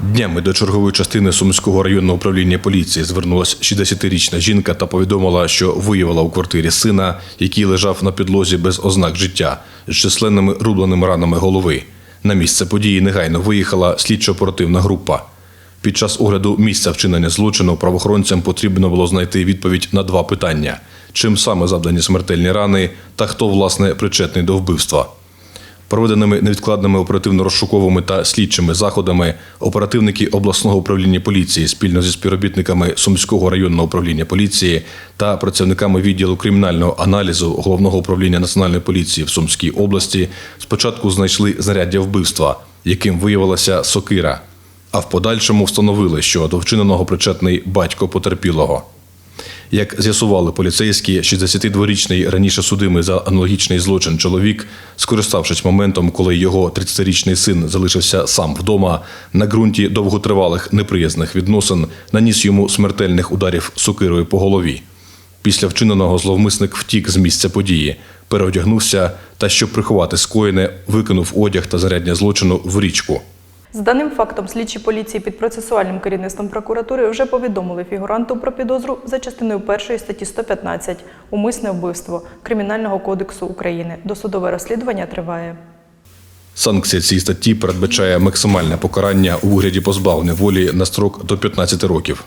Днями до чергової частини Сумського районного управління поліції звернулася 60-річна жінка та повідомила, що виявила у квартирі сина, який лежав на підлозі без ознак життя, з численними рубленими ранами голови. На місце події негайно виїхала слідчо-оперативна група. Під час огляду місця вчинення злочину правоохоронцям потрібно було знайти відповідь на два питання: чим саме завдані смертельні рани та хто власне причетний до вбивства. Проведеними невідкладними оперативно-розшуковими та слідчими заходами оперативники обласного управління поліції спільно зі співробітниками Сумського районного управління поліції та працівниками відділу кримінального аналізу головного управління національної поліції в Сумській області спочатку знайшли знаряддя вбивства, яким виявилася сокира. А в подальшому встановили, що до вчиненого причетний батько потерпілого. Як з'ясували поліцейські, 62-річний раніше судимий за аналогічний злочин чоловік, скориставшись моментом, коли його 30-річний син залишився сам вдома, на ґрунті довготривалих неприязних відносин наніс йому смертельних ударів сокирою по голові. Після вчиненого зловмисник втік з місця події, переодягнувся та, щоб приховати скоєне, викинув одяг та зарядня злочину в річку. За даним фактом, слідчі поліції під процесуальним керівництвом прокуратури вже повідомили фігуранту про підозру за частиною 1 статті 115 умисне вбивство Кримінального кодексу України. Досудове розслідування триває. Санкція цієї статті передбачає максимальне покарання у вигляді позбавлення волі на строк до 15 років.